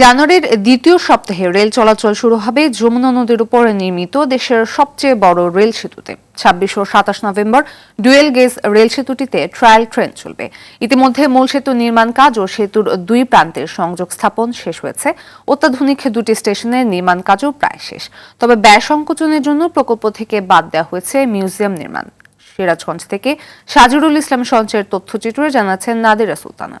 জানুয়ারির দ্বিতীয় সপ্তাহে রেল চলাচল শুরু হবে যমুনা নদীর উপর নির্মিত দেশের সবচেয়ে বড় রেল সেতুতে। ছাব্বিশ ও সাতাশ নভেম্বর ডুয়েল গেজ রেল সেতুটিতে ট্রায়াল ট্রেন চলবে। ইতিমধ্যে মূল সেতু নির্মাণ কাজ ও সেতুর দুই প্রান্তের সংযোগ স্থাপন শেষ হয়েছে। অত্যাধুনিক দুটি স্টেশনের নির্মাণ কাজও প্রায় শেষ। তবে ব্যয় সংকোচনের জন্য প্রকল্প থেকে বাদ দেওয়া হয়েছে মিউজিয়াম নির্মাণ। সিরাজগঞ্জ থেকে সাজুরুল ইসলাম সঞ্চয়ের তথ্যচিত্রে জানাচ্ছেন নাদিরা সুলতানা।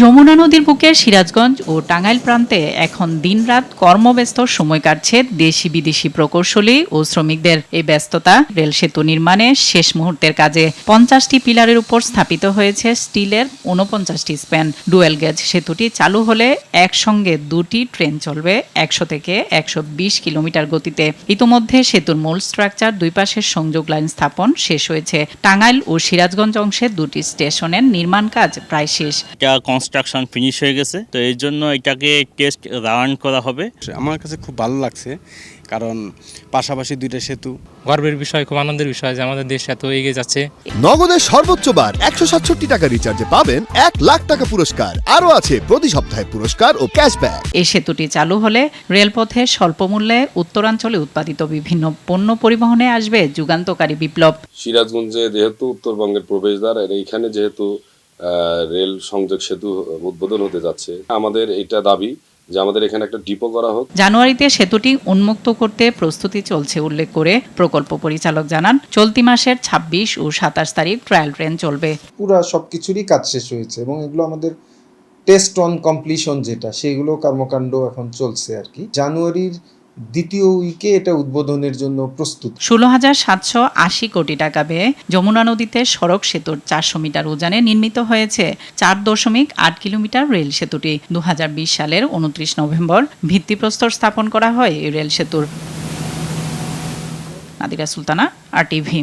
যমুনা নদীর বুকে সিরাজগঞ্জ ও টাঙ্গাইল প্রান্তে এখন দিনরাত কর্মব্যস্ত সময় কাটছে দেশি বিদেশি প্রকৌশলী ও শ্রমিকদের। এই ব্যস্ততা রেল সেতু নির্মাণে শেষ মুহূর্তের কাজে পঞ্চাশটি পিলারের উপর স্থাপিত হয়েছে স্টিলের উনপঞ্চাশটি স্প্যান। ডুয়েল গেজ সেতুটি চালু হলে একসঙ্গে দুটি ট্রেন চলবে একশো থেকে একশো বিশ কিলোমিটার গতিতে। ইতোমধ্যে সেতুর মূল স্ট্রাকচার দুই পাশের সংযোগ লাইন স্থাপন শেষ হয়েছে। টাঙ্গাইল ও সিরাজগঞ্জ অংশে দুটি স্টেশনের নির্মাণ কাজ প্রায় শেষ। কনস্ট্রাকশন ফিনিশ হয়ে গেছে। তো এই জন্য এটাকে টেস্ট রান করা হবে। আমার কাছে খুব ভালো লাগছে কারণ পাশাপাশি দুইটা সেতু। গর্বের বিষয় খুব আনন্দের বিষয় যে আমাদের দেশ এত এগিয়ে যাচ্ছে। নগদের সর্বোচ্চ বার একশো সাতষট্টি টাকা রিচার্জে পাবেন এক লাখ টাকা পুরস্কার। আরও আছে প্রতি সপ্তাহে পুরস্কার ও ক্যাশব্যাক এই সেতুটি চালু হলে রেলপথে স্বল্প মূল্যে উত্তরাঞ্চলে উৎপাদিত বিভিন্ন পণ্য পরিবহনে আসবে যুগান্তকারী বিপ্লব। সিরাজগঞ্জে যেহেতু উত্তরবঙ্গের প্রবেশদ্বার আর এইখানে যেহেতু রেল সংযোগ সেতু উদ্বোধন হতে যাচ্ছে। আমাদের এটা দাবি যে আমাদের এখানে একটা ডিপো করা হোক। জানুয়ারিতে সেতুটি উন্মুক্ত করতে প্রস্তুতি চলছে উল্লেখ করে প্রকল্প পরিচালক জানান চলতি মাসের ২৬ ও সাতাশ তারিখ ট্রায়াল ট্রেন চলবে। পুরা সব কিছুরই কাজ শেষ হয়েছে এবং এগুলো আমাদের টেস্ট অন কমপ্লিশন যেটা সেগুলো কর্মকাণ্ড এখন চলছে আর কি। জানুয়ারির দ্বিতীয় উইকে এটা উদ্বোধনের জন্য প্রস্তুত। ষোলো হাজার সাতশো আশি কোটি টাকা ব্যয়ে যমুনা নদীতে সড়ক সেতুর চারশো মিটার উজানে নির্মিত হয়েছে চার দশমিক আট কিলোমিটার রেল সেতুটি। দু হাজার বিশ সালের উনত্রিশ নভেম্বর ভিত্তিপ্রস্তর স্থাপন করা হয় এই রেল সেতুর। Nadira Sultana, R TV.